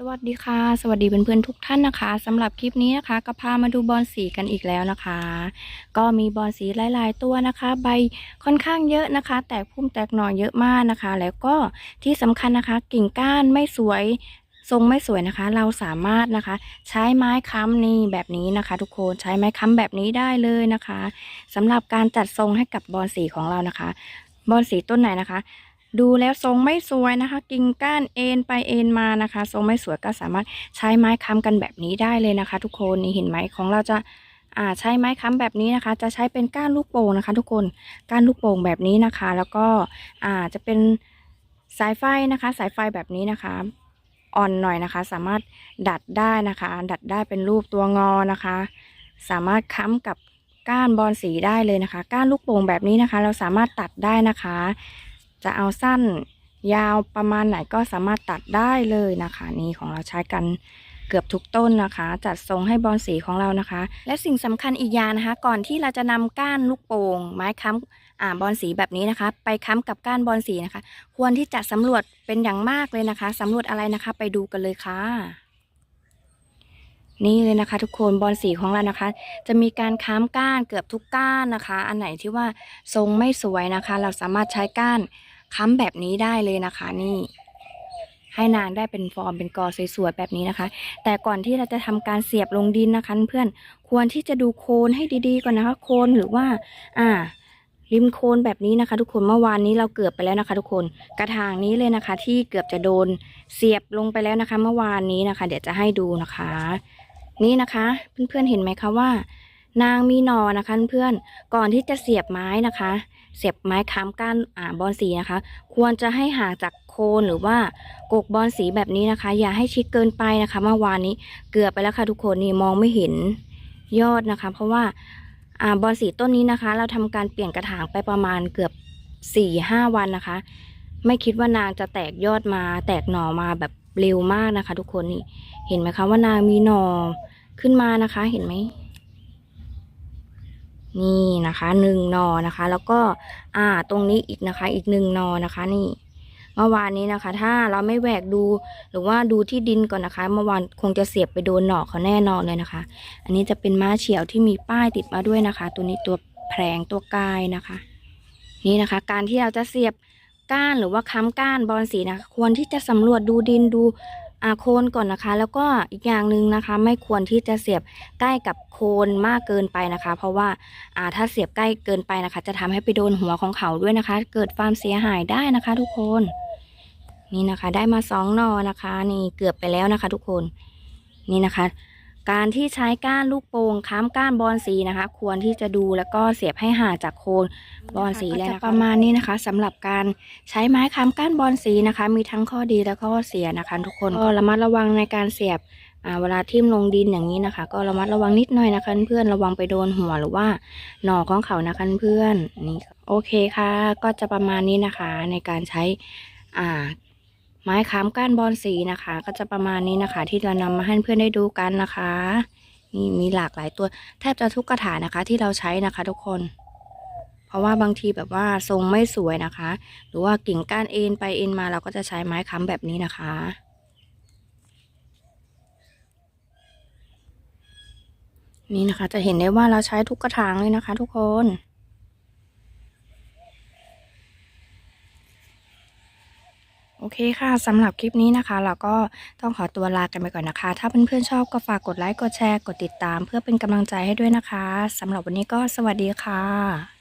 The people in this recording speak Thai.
สวัสดีค่ะ สวัสดีเพื่อนๆทุกท่านนะคะสำหรับคลิปนี้นะคะก็พามาดูบอลสีกันอีกแล้วนะคะ ก็มีบอลสีหลาย ๆ ตัวนะคะ ใบค่อนข้างเยอะนะคะ แตกพุ่มแตกหน่อเยอะมากนะคะ แล้วก็ที่สำคัญนะคะ กิ่งก้านไม่สวยทรงไม่สวยนะคะ เราสามารถนะคะ ใช้ไม้ค้ำนี่แบบนี้นะคะ ทุกคนใช้ไม้ค้ำแบบนี้ได้เลยนะคะสำหรับการจัดทรงให้กับบอลสีของเรานะคะ บอลสีต้นไหนนะคะ ดูแล้วทรงไม่สวยนะคะ กิ่งก้านเอ็นไปเอ็นมานะคะ ทรงไม่สวยก็สามารถใช้ไม้ค้ำกันแบบนี้ได้เลยนะคะ ทุกคนนี่เห็นไหมของเราจะอ่าใช้ไม้ค้ำแบบนี้นะคะ จะใช้เป็นก้านลูกโป่งนะคะ ทุกคนก้านลูกโป่งแบบนี้นะคะ แล้วก็อ่าจะเป็นสายไฟนะคะ สายไฟแบบนี้นะคะอ่อนหน่อยนะคะ สามารถดัดได้นะคะ ดัดได้เป็นรูปตัวงอนะคะ สามารถค้ำกับก้านบอลสีได้เลยนะคะ ก้านลูกโป่งแบบนี้นะคะ เราสามารถตัดได้นะคะ จะเอาสั้นยาวประมาณไหนก็สามารถตัดได้เลยนะคะ นี่ของเราใช้กันเกือบทุกต้นนะคะ จัดทรงให้บอลสีของเรานะคะ และสิ่งสำคัญอีกอย่างนะคะ ก่อนที่เราจะนำก้านลูกโป่งไม้ค้ำอ่าบอลสีแบบนี้นะคะ ไปค้ำกับก้านบอลสีนะคะ ควรที่จะสำรวจเป็นอย่างมากเลยนะคะสำรวจอะไรนะคะ ไปดูกันเลยค่ะนี่เลยนะคะ ทุกคนบอลสีของเรานะคะ จะมีการค้ำก้านเกือบทุกก้านนะคะ อันไหนที่ว่าทรงไม่สวยนะคะ เราสามารถใช้ก้าน ค้ำแบบนี้ได้เลยนะคะนี่ให้นางได้เป็นฟอร์มเป็นกอสวยๆแบบนี้นะคะ แต่ก่อนที่เราจะทำการเสียบลงดินนะคะ เพื่อนควรที่จะดูโคนให้ดีๆก่อนนะคะ โคนหรือว่า อ่า ริมโคนแบบนี้นะคะ ทุกคนเมื่อวานนี้เราเกือบไปแล้วนะคะ ทุกคนกระถางนี้เลยนะคะ ที่เกือบจะโดนเสียบลงไปแล้วนะคะ เมื่อวานนี้นะคะ เดี๋ยวจะให้ดูนะคะ นี่นะคะ เพื่อนๆเห็นไหมคะว่า นางมีหนอนะคะ เพื่อนก่อนที่จะเสียบไม้นะคะ เสียบไม้ค้ำก้านอาบอลสีนะคะ ควรจะให้ห่างจากโคนหรือว่ากกบอลสีแบบนี้นะคะ อย่าให้ชิดเกินไปนะคะเมื่อวานนี้เกือบไปแล้วค่ะทุกคนนี่มองไม่เห็นยอดนะคะ เพราะว่าอาบอลสีต้นนี้นะคะ เราทำการเปลี่ยนกระถางไปประมาณเกือบสี่ห้าวันนะคะ ไม่คิดว่านางจะแตกยอดมา แตกหน่อมาแบบเร็วมากนะคะ ทุกคนนี่เห็นไหมคะว่านางมีหน่อขึ้นมานะคะ เห็นไหม นี่นะคะหนึ่งนอนะคะ แล้วก็อ่าตรงนี้อีกนะคะ อีกหนึ่งนอนะคะ นี่เมื่อวานนี้นะคะ ถ้าเราไม่แหวกดูหรือว่าดูที่ดินก่อนนะคะ เมื่อวานคงจะเสียบไปโดนหนอกเขาแน่นอนเลยนะคะ อันนี้จะเป็นม้าเฉียวที่มีป้ายติดมาด้วยนะคะ ตัวนี้ตัวแผลงตัวกายนะคะ นี่นะคะ การที่เราจะเสียบก้านหรือว่าค้ำก้านบอลสีนะคะ ควรที่จะสำรวจดูดินดู โคนก่อนนะคะ แล้วก็อีกอย่างหนึ่งนะคะ ไม่ควรที่จะเสียบใกล้กับโคนมากเกินไปนะคะ เพราะว่าอ่าถ้าเสียบใกล้เกินไปนะคะ จะทำให้ไปโดนหัวของเขาด้วยนะคะ เกิดความเสียหายได้นะคะ ทุกคน นี่นะคะ ได้มาสองนอนะคะ นี่เกือบไปแล้วนะคะ ทุกคน นี่นะคะ การที่ใช้ก้านลูกโป่งค้ำก้านบอลสีนะคะ ควรที่จะดูแล้วก็เสียบให้ห่างจากโคนบอลสีแล้วนะคะประมาณนี้นะคะสำหรับการใช้ไม้ค้ำก้านบอลสีนะคะ มีทั้งข้อดีและข้อเสียนะคะ ทุกคนก็ระมัดระวังในการเสียบเวลาทิ่มลงดินอย่างนี้นะคะ ก็ระมัดระวังนิดหน่อยนะคะ เพื่อนระวังไปโดนหัวหรือว่าหน่อของเขานะคะเพื่อนนี่โอเคค่ะ ก็จะประมาณนี้นะคะในการใช้อ่า ไม้ค้ำก้านบอลสีนะคะ ก็จะประมาณนี้นะคะ ที่เรานำมาให้เพื่อนได้ดูกันนะคะนี่มีหลากหลายตัวแทบจะทุกกระถางนะคะ ที่เราใช้นะคะ ทุกคน เพราะว่าบางทีแบบว่าทรงไม่สวยนะคะ หรือว่ากิ่งก้านเอ็นไปเอ็นมาเราก็จะใช้ไม้ค้ำแบบนี้นะคะนี่นะคะจะเห็นได้ว่าเราใช้ทุกกระถางเลยนะคะ ทุกคน อเคค่ะสำหรับคลิปนี้นะคะ เราก็ต้องขอตัวลากันไปก่อนนะคะ ถ้าเพื่อนๆชอบก็ฝากกดไลค์กดแชร์กดติดตาม เพื่อเป็นกำลังใจให้ด้วยนะคะสำหรับวันนี้ก็สวัสดีค่ะ